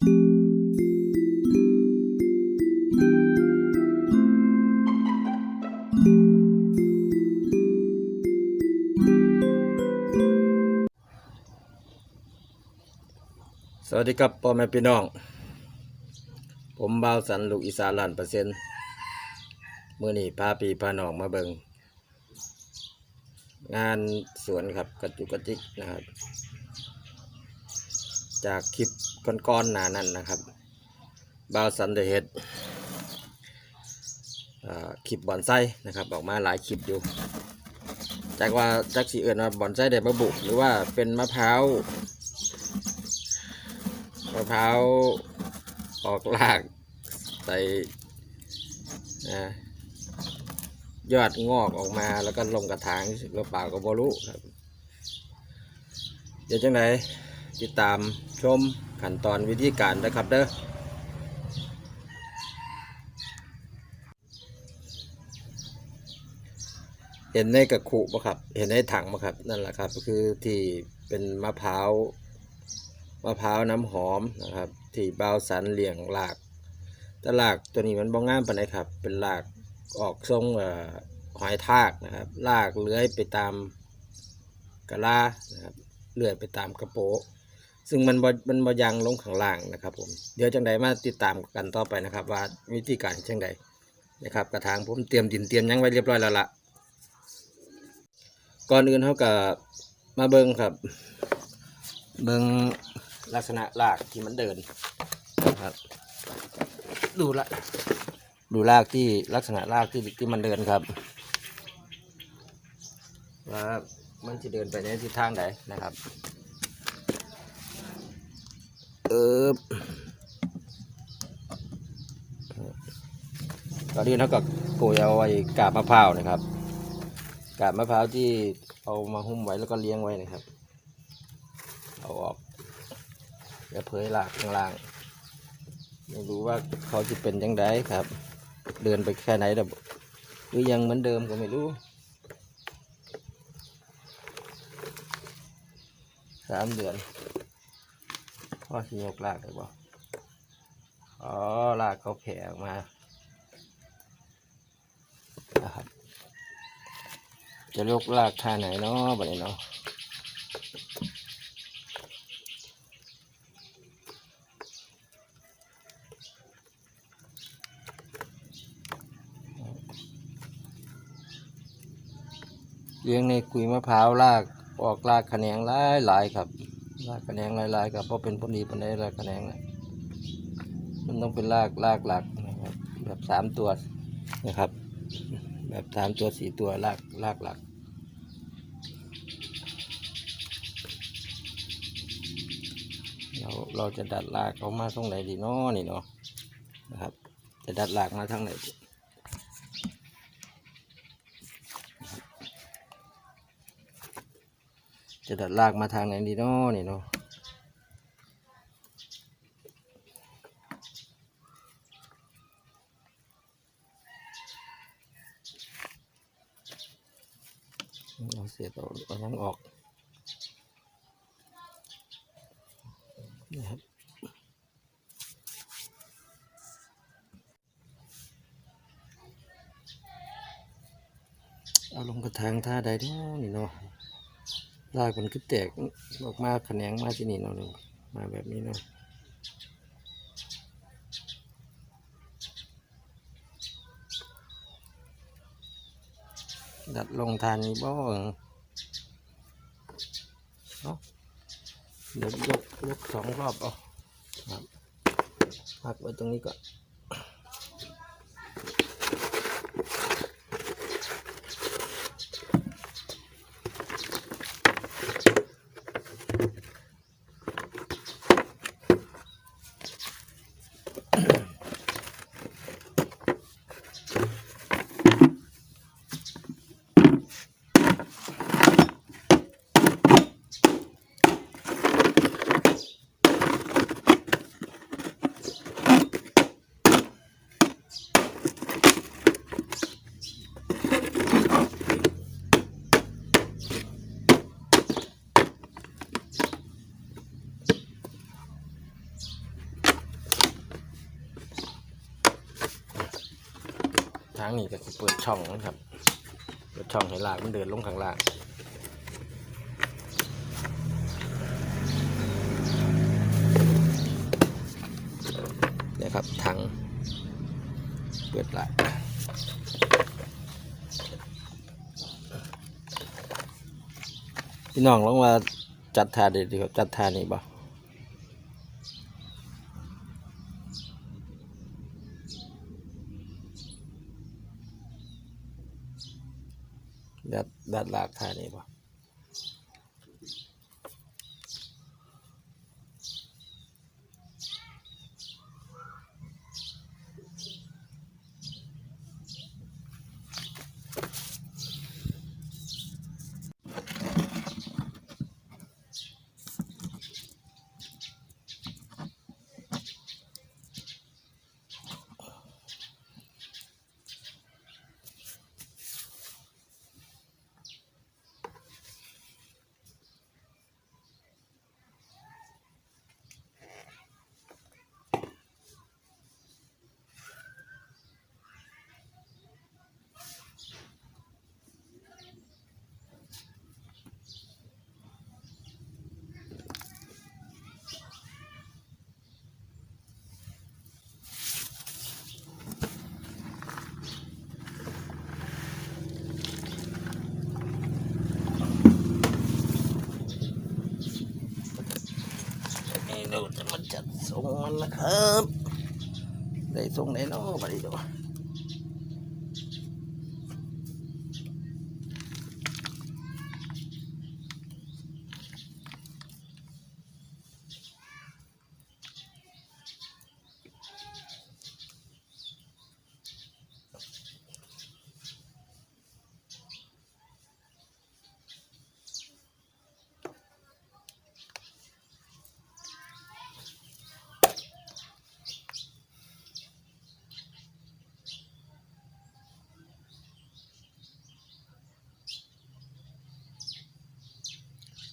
สวัสดีครับพ่อแม่พี่น้อง ผมบ่าวสันลูกอีสานล้านเปอร์เซ็นต์เมื่อนี้พาปีพาน้องมาเบิงงานสวนครับกระจุกกระจิกนะครับ จากคลิปก้อนๆหนานั้นนะครับบาวสันเดเฮดอ่าคลิปบอนไซนะครับ ออกมาหลายคลิปอยู่ จากว่าจากสีเอื่นว่าบอนไซได้มาบุ หรือว่าเป็นมะพร้าวมะพร้าวออกรากใส่ยอดงอกออกมาแล้วก็ลงกระถางหรือเปล่าก็บรู้ครับ เดี๋ยวจังไหน ติดตามชมขั้นตอนวิธีการนะครับเด้อเห็นในกระขุปะครับ เห็นในถังปะครับ นั่นแหละครับ คือที่เป็นมะพร้าวมะพร้าวน้ำหอมนะครับ ที่เบาสันเหลี้ยงหลากแต่หลากตัวนี้มันบ้องงามปานใดครับ เป็นหลากออกทรงอหอยทากนะครับลากเลื้อยไปตามกะลานะครับเลื่อยไปตามกระโปะ ซึ่งมันบมันบ่ยังลงข้างล่างนะครับ ผมเดี๋ยวจังใดมาติดตามกันต่อไปนะครับ ว่าวิธีการจังใดนะครับ กระถางผมเตรียมดินเตรียมยังไว้เรียบร้อยแล้วละก่อนอื่นเขากับมาเบิ้งครับ เบิ้งลักษณะรากที่มันเดินนะครับ ดูละดูรากที่ลักษณะรากที่ที่มันเดินครับว่ามันจะเดินไปในทิศทางไหนนะครับ เออตอนนี้เราก็โกยเอาไว้กาบมะพร้าวนะครับ กาบมะพร้าวที่เอามาหุ้มไว้แล้วก็เลี้ยงไว้นะครับ เอาออกอย่าเผยหลากข้างล่าง ไม่รู้ว่าเขาจะเป็นยังไงครับ เดินไปแค่ไหนแต่หรือยังเหมือนเดิมก็ไม่รู้สามเดือน พ่อที่ยกลากได้บ่อ๋อลากเขาแผ่ออกมานะครับ จะยกลากท่าไหนเนาะบัดนี้เนาะเลี้ยงในกุยมะพร้าวลากออกลากแขนงหลายหลายครับ ลากขะแขนงลายหลายครับเพราะเป็นผลดีผลได้ลากขะแขนงนะมันต้องเป็นลากลากหลักนะครับแบบสามตัวนะครับ แบบสามตัวสี่ตัวลากลากหลักเราเราจะดัดลากเขามาตรงไหนดีเนาะนี่เนาะนะครับ จะดัดลากมาทางไหน จะดัดลากมาทางไหนดีเนาะนี่เนาะเราเสียตัวเอาทั้งออกนะครับเอาลงกระถางท่าใดเนาะนี่เนาะ รากมันคือแตกออกมาแขนงมาที่นี่เนาะนี่มาแบบนี้เนาะดัดลงทานนี้บ้างเนาะเดี๋ยวยกยกสองรอบเอาครับพักไว้ตรงนี้ก่อนางนี้ก็สิเปิดช่องนะครับ เปิดช่องให้ลากมันเดินลงข้างล่างเนี่ยครับถังเปิดละพี่น้องลองว่าจัดทาเด็ดดีครับจัดทานี่บ่ ดัดดัดลากทานี้ป่ะเราจะมาจัด อนนะครับ ได้ทรงไหนเนาะมาดิดู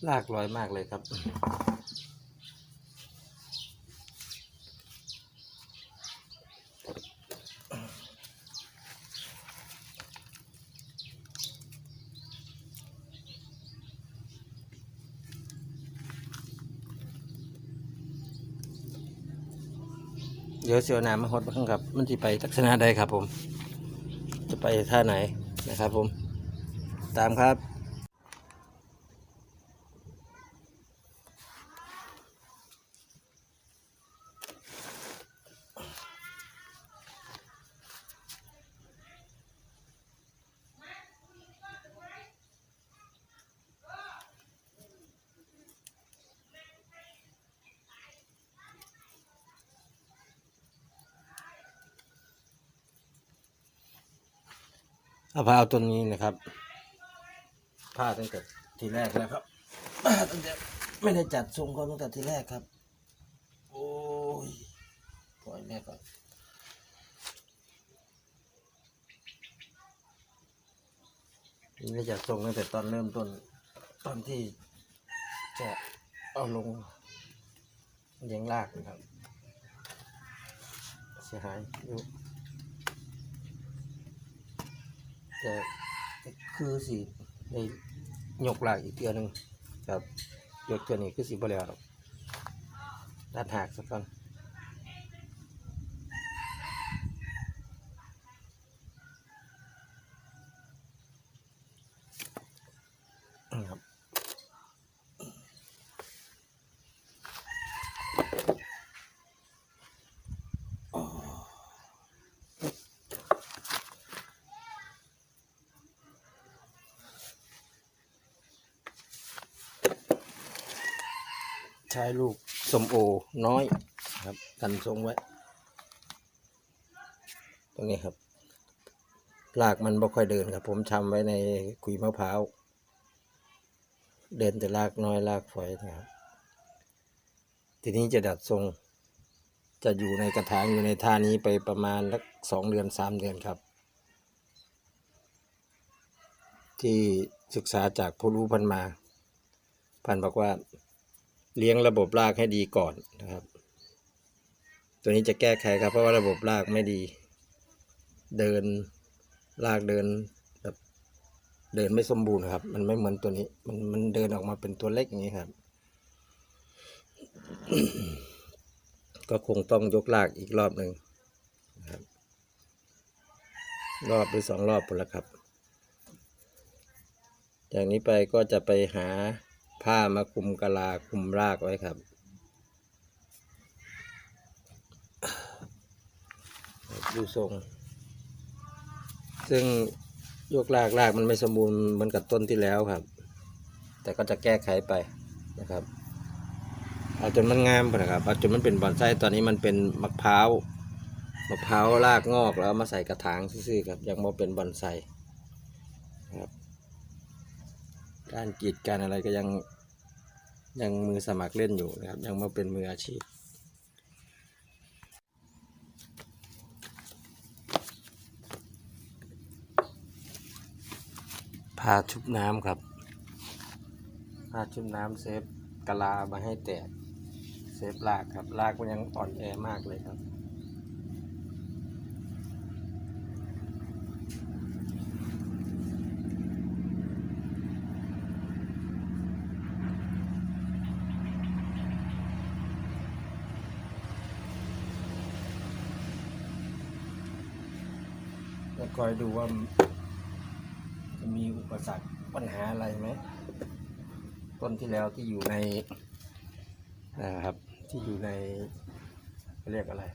ลากลอยมากเลยครับ เดี๋ยวเสียวน้ำมาหดบ้างครับ มันจะไปทัศนะใดครับผม จะไปท่าไหนนะครับผม ตามครับ เอาพาเอาต้นนี้นะครับ ผ้าตั้งแต่ทีแรกแล้วครับตั้งแต่ไม่ได้จัดทรงเขาตั้งแต่ทีแรกครับ โอ้ยปล่อยแม่ก่อนไม่ได้จัดทรงตั้งแต่ตอนเริ่มต้นตอนที่จะเอาลงเลี้ยงรากนะครับ เสียหายอยู่ แต่คือสิในหยกหลากอีกเทือหนึงครับยกเทือนี้คือสิบ่แล้วหรอกด้านหักสักก่อน ช้ลูกสมโอน้อยครับกันทรงไว้ ตรงนี้ครับลากมันบ่ค่อยเดินครับ ผมชำไว้ในขุยมะพร้าวเดินแต่ลากน้อยลากฝอยนะครับ ทีนี้จะดัดทรง จะอยู่ในกระถางอยู่ในท่านี้ไปประมาณสักสองเดือนสามเดือนครับ ที่ศึกษาจากผู้รู้พันมา พันบอกว่า เลี้ยงระบบรากให้ดีก่อนนะครับ ตัวนี้จะแก้ไขครับ เพราะว่าระบบรากไม่ดี เดินรากเดินแบบเดินไม่สมบูรณ์ครับ มันไม่เหมือนตัวนี้ มันมันเดินออกมาเป็นตัวเล็กอย่างนี้ครับ ก็คงต้องยกรากอีกรอบหนึ่งครับ รอบหรือสองรอบพอละครับ จากนี้ไปก็จะไปหา ผ้ามาคุมกะลาคุมรากไว้ครับ ดูทรง ซึ่งยกรากรากมันไม่สมบูรณ์เหมือนกับต้นที่แล้วครับ แต่ก็จะแก้ไขไปนะครับ เอาจนมันงามไปนะครับเอาจนมันเป็นบอนไซตอนนี้มันเป็นมะพร้าวมะพร้าวรากงอกแล้วมาใส่กระถางซื่อๆครับยังบ่เป็นบอนไซครับการกีดการอะไรก็ยัง ยังมือสมัครเล่นอยู่นะครับ ยังมาเป็นมืออาชีพผ้าชุบน้ำครับผ้าชุบน้ำเซฟกะลามาให้แตกเซฟลากครับลากมันยังอ่อนแอมากเลยครับ คอยดูว่าจะมีอุปสรรคปัญหาอะไรไหม ต้นที่แล้วที่อยู่ในนะครับ ที่อยู่ในเขาเรียกอะไร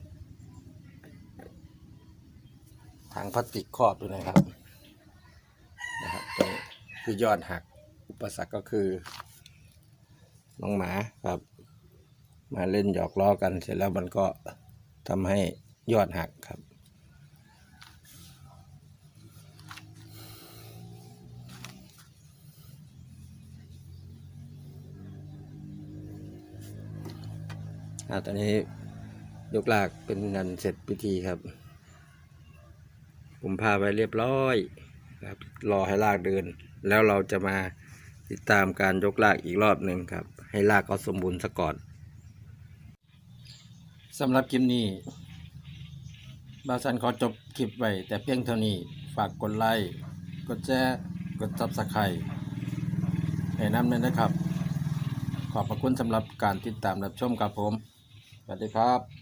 ถังพลาสติกครอบอยู่นะครับนะครับตรงนี้คือยอดหักอุปสรรคก็คือน้องหมาครับ มาเล่นหยอกล้อกันเสร็จแล้วมันก็ทำให้ยอดหักครับ อ่าตอนนี้ยกลากเป็นนันเสร็จพิธีครับ ผมพาไปเรียบร้อยครับรอให้ลากเดิน แล้วเราจะมาติดตามการยกลากอีกรอบหนึ่งครับ ให้ลากเขาสมบูรณ์ซะก่อนสำหรับคลิปนี้ บาสันขอจบคลิปไว้แต่เพียงเท่านี้ฝากกดไลค์กดแชร์กดซับสไครต์ให้น้ำเลยนะครับ ขอบพระคุณสำหรับการติดตามรับชมครับผม สวัสดีครับ